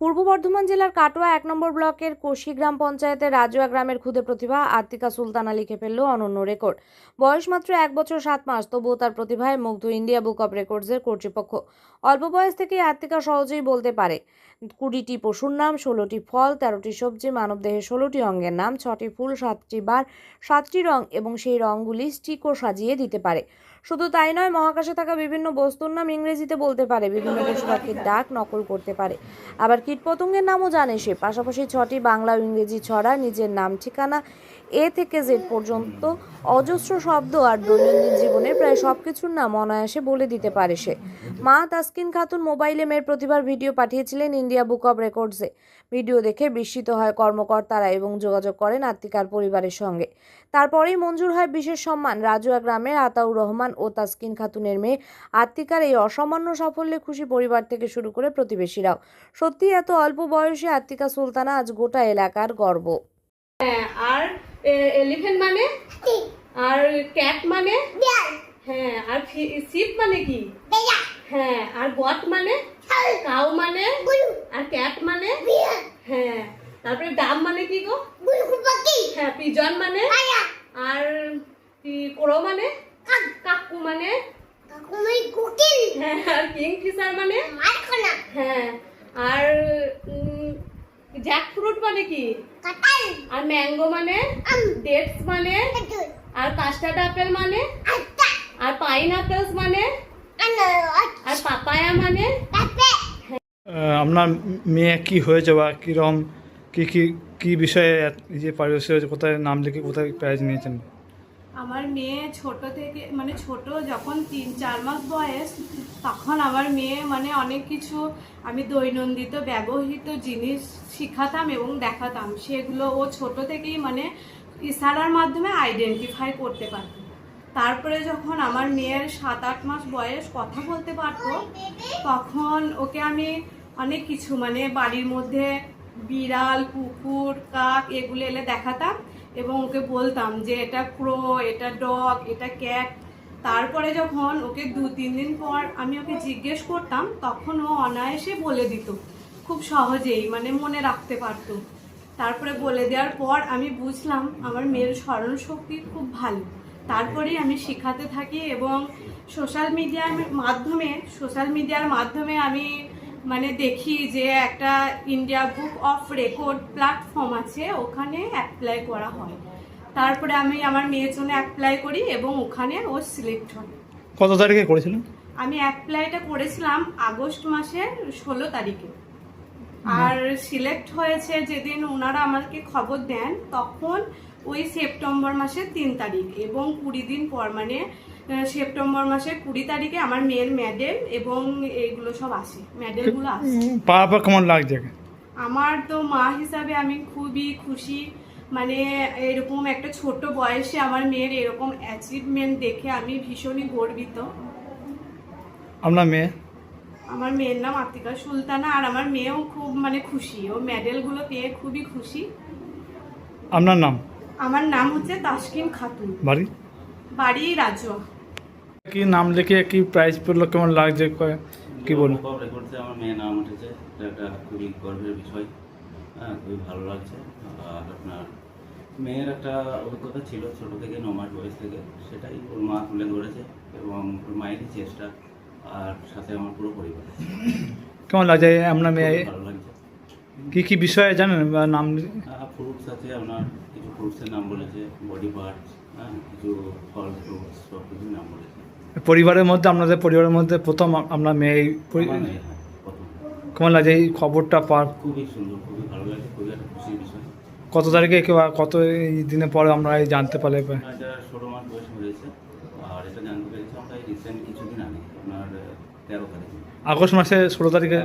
পূর্ব বর্ধমান জেলার কাটোয়া এক নম্বর ব্লকের কোশি গ্রাম পঞ্চায়েতের রাজুয়া গ্রামের ক্ষুদে প্রতিভা আত্মিকা সুলতানা লিখে ফেলল অনন্য রেকর্ড। বয়স মাত্র এক বছর সাত মাস, তবুও তার প্রতিভায় মুগ্ধ ইন্ডিয়া বুক অব রেকর্ডসের কর্তৃপক্ষ। অল্প বয়স থেকেই আত্মিকা সহজেই বলতে পারে, কুড়িটি পশুর নাম, ষোলোটি ফল, তেরোটি সবজি, মানবদেহে ষোলোটি অঙ্গের নাম, ছটি ফুল, সাতটি বার, সাতটি রং এবং সেই রঙগুলি স্টিকও সাজিয়ে দিতে পারে। শুধু তাই নয়, মহাকাশে থাকা বিভিন্ন বস্তুর নাম ইংরেজিতে বলতে পারে, বিভিন্ন পশু পাখির ডাক নকল করতে পারে। আবার কীটপতঙ্গের নামও জানে সে। পাশাপাশি ছটি বাংলা ইংরেজি ছড়া নিজের নাম, ঠিকানা, এ থেকে জেড পর্যন্ত অজস্র শব্দ আর দৈনন্দিন জীবনের প্রায় সব কিছুর নাম অনায়াসে বলে দিতে পারে সে। মা তাসকিন খাতুন মোবাইলে মেয়ের প্রতিভার ভিডিও পাঠিয়েছিলেন ইন্ডিয়া বুক অব রেকর্ডসে। ভিডিও দেখে বিস্মিত হয় কর্মকর্তারা এবং যোগাযোগ করেন আত্মিকার পরিবারের সঙ্গে। তারপরেই মঞ্জুর হয় বিশেষ সম্মান। রাজুয়া গ্রামের আতাউর রহমান ও তাসকিন খাতুনের মেয়ে আত্মিকার এই অসামান্য সাফল্যে খুশি পরিবার থেকে শুরু করে প্রতিবেশীরাও। সত্যি এত অল্প বয়সে আত্মিকা সুলতানা আজ গোটা এলাকার গর্ব। হ্যাঁ আর এলিফেন্ট মানে? আর ক্যাট মানে? হ্যাঁ আর শিপ মানে কি? হ্যাঁ আর গট মানে? কাউ মানে? আর ক্যাট মানে? হ্যাঁ তারপরে ডাব মানে কি গো? হ্যাঁ পিজন মানে? আর কি- কোড়ো মানে? কাকু। মানে? হ্যাঁ আর কিং ফিশার মানে হ্যাঁ আর জ্যাক ফ্রুট মানে কি? আর ম্যাঙ্গো মানে? ডেটস মানে? আর কাস্টার্ড আপেল মানে? আর পাইন আপেলস মানে আর পাপায়া মানে? আপনার মেয়ে কি হয়েছে বা কীরকম কী কী কী বিষয়ে যে পারিদর্শিক কোথায় নাম লিখে কোথায় প্রাইজ নিয়েছেন? আমার মেয়ে ছোট থেকে মানে ছোট যখন তিন, চার মাস বয়স, তখন আমার মেয়ে মানে অনেক কিছু আমি দৈনন্দিত ব্যবহৃত জিনিস শিখাতাম এবং দেখাতাম। সেগুলো ও ছোট থেকেই মানে ইশারার মাধ্যমে আইডেন্টিফাই করতে পারত। তারপরে যখন আমার মেয়ের সাত, আট মাস বয়স কথা বলতে পারতো, তখন ওকে আমি অনেক কিছু মানে বাড়ির মধ্যে বিড়াল, কুকুর, কাক এগুলো এলে দেখাতাম। এবং ওকে বলতাম যে এটা ক্রো, এটা ডগ, এটা ক্যাট। তারপরে যখন ওকে দু, তিন দিন পর আমি ওকে জিজ্ঞেস করতাম, তখন ও অনায়াসে বলে দিত। খুব সহজেই মানে মনে রাখতে পারতো। তারপরে বলে দেওয়ার পর আমি বুঝলাম আমার মেয়ের স্মরণ শক্তি খুব ভালো। তারপরেই আমি শেখাতে থাকি এবং সোশ্যাল মিডিয়ার মাধ্যমে, সোশ্যাল মিডিয়ার মাধ্যমে আমি মানে দেখি যে একটা India book of record platform আছে ওখানে অ্যাপ্লাই করা হয়। তারপরে আমি আমার মেয়ের জন্য অ্যাপ্লাই করি এবং ওখানে ও সিলেক্ট হয়। কত তারিখে করেছিলেন? আমি অ্যাপ্লাইটা করেছিলাম আগস্ট মাসের ষোলো তারিখে। আর সিলেক্ট হয়েছে যেদিন ওনারা আমাকে খবর দেন তখন ওই সেপ্টেম্বর মাসের তিন তারিখ এবং কুড়ি দিন পর মানে সেপ্টেম্বর মাসের কুড়ি তারিখে আমার মেয়ের মেডেল এবং এইগুলো সব আসে। মেডেলগুলো আসে। পাওয়ার পর কেমন লাগছে? আমার তো মা হিসাবে আমি খুবই খুশি। মানে এরকম একটা ছোট বয়সে আমার মেয়ের এরকম অ্যাচিভমেন্ট দেখে আমি ভীষণই গর্বিত। আপনার মেয়ে? আমার মেয়ের নাম আতিকা সুলতানা আর আমার মেয়েও খুব মানে খুশি। ও মেডেলগুলো পেয়ে খুবই খুশি। আপনার নাম? আমার নাম হচ্ছে তাসকিন খাতুন। বাড়ি? বাড়ি রাজুয়া কি নাম লিখে কি প্রাইজ পড়ল কেমন লাগছে ক- কি বলব কব রেকর্ডসে আমার মেয়ের নাম উঠেছে এটা একটা খুবই গর্বের বিষয়। হ্যাঁ খুবই ভালো লাগছে। আর আপনার মেয়ের একটা অভিজ্ঞতা ছিল ছোট থেকে ন মাস বয়স থেকে সেটাই ওর মা তুলে ধরেছে এবং ওর মায়েরই চেষ্টা আর সাথে আমার পুরো পরিবার। কেমন লাগছে আপনার মেয়ে? ভালো লাগছে। কি কি বিষয়ে জানেন বা নাম ফ্রুটস আছে আপনার কিছু ফ্রুটসের নাম বলেছে বডি পার্টস হ্যাঁ কিছু ফল ফ্রুটস সব কিছু নাম বলেছে। পরিবারের মধ্যে আপনাদের পরিবারের মধ্যে প্রথম আপ- আপনার মেয়ে এই। কেমন লাগছে এই খবরটা পার খুবই সুন্দর খুবই ভালো লাগছে খুবই একটা খুশির বিষয়। কত তারিখে কেউ কত এই দিনে পরে আমরা এই জানতে পারলে ষোলো মাস বয়স হয়েছে আর এটা জানতে পেরেছি আমরা এই রিসেন্ট কিছুদিন আগে আপনার তেরো তারিখে। আগস্ট মাসে ষোলো তারিখে?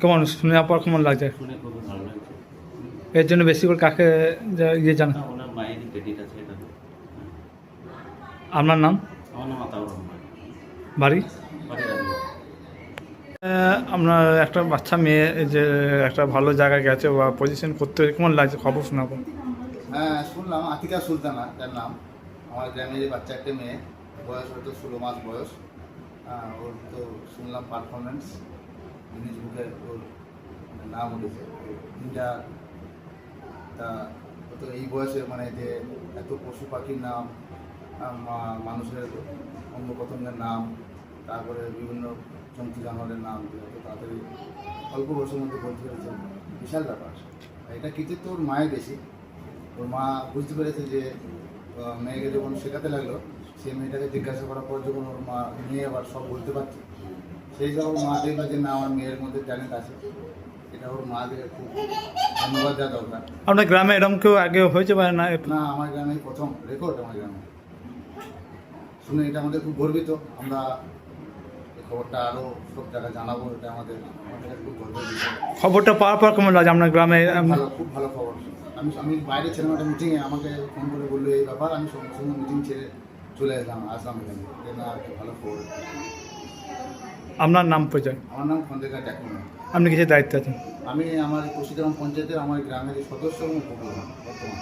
কেমন শুনে পর কেমন লাগছে? এর জন্য বেশি করে কাকে যা- ইয়ে জানা না, ওনার মায়েরই ক্রেডিট আছে আপনার নাম? বাড়ি? বাড়ি আপনার একটা বাচ্চা মেয়ে যে একটা ভালো জায়গায় গেছে বা পজিশন করতে কেমন লাগছে? খবর শোনাবো। হ্যাঁ শুনলাম। আতিকা সুলতানা তার নাম। আমার গ্রামের যে বাচ্চা একটা মেয়ে। বয়স হয়তো ষোলো মাস বয়স। আহ, ওর তো শুনলাম পারফরমেন্স গিনিজ বুকে ওর নাম উঠেছে। তিনটা তা তো এই বয়সে মানে যে এত পশু পাখির নাম মানুষের অঙ্গ প্রত্যঙ্গের নাম তারপরে বিভিন্ন জন্তু জানোয়ারের নাম এত তাড়াতাড়ি অল্প বয়সের মধ্যে বলতে পেরেছে বিশাল ব্যাপার। এটা কৃতিত্ব ওর মায়ের বেশি? ওর মা বুঝতে পেরেছে যে মেয়েকে যখন শেখাতে লাগল সেই মেয়েটাকে জিজ্ঞাসা করার পর যখন ওর মা মেয়ে আবার সব বলতে পারছে সেই যখন ওর মা দেখল যে না আমার মেয়ের মধ্যে ট্যালেন্ট আছে। এটা ওর মা দেখে খুব ধন্যবাদ দেওয়া দরকার। আপনার গ্রামে এরকম কেউ আগে হয়েছে বা না? না আমার গ্রামে প্রথম রেকর্ড আমার গ্রামে। শুনে এটা আমাদের খুব গর্বিত। আমরা খবরটা আরও সব জায়গায় জানাব এটা আমাদের আমাদের খুব গর্বের বিষয়। খবরটা পাওয়ার পর কেমন লাগে আপনার গ্রামে? খুব ভালো খুব ভালো খবর। আমি আমি বাইরে ছিলাম একটা মিটিংয়ে আমাকে ফোন করে বলল এই ব্যাপার। আমি সঙ্গে সঙ্গে মিটিং ছেড়ে চলে আসলাম আসলাম এখানে। না ভালো খবর। আপনার নাম পরিচয়? আমার নাম খন্দেকার ডাকুন আপনি কিছু দায়িত্ব আছেন? আমি আমার কুশিগ্রাম পঞ্চায়েতের আমার গ্রামের সদস্য এবং উপপ্রধান বর্তমান।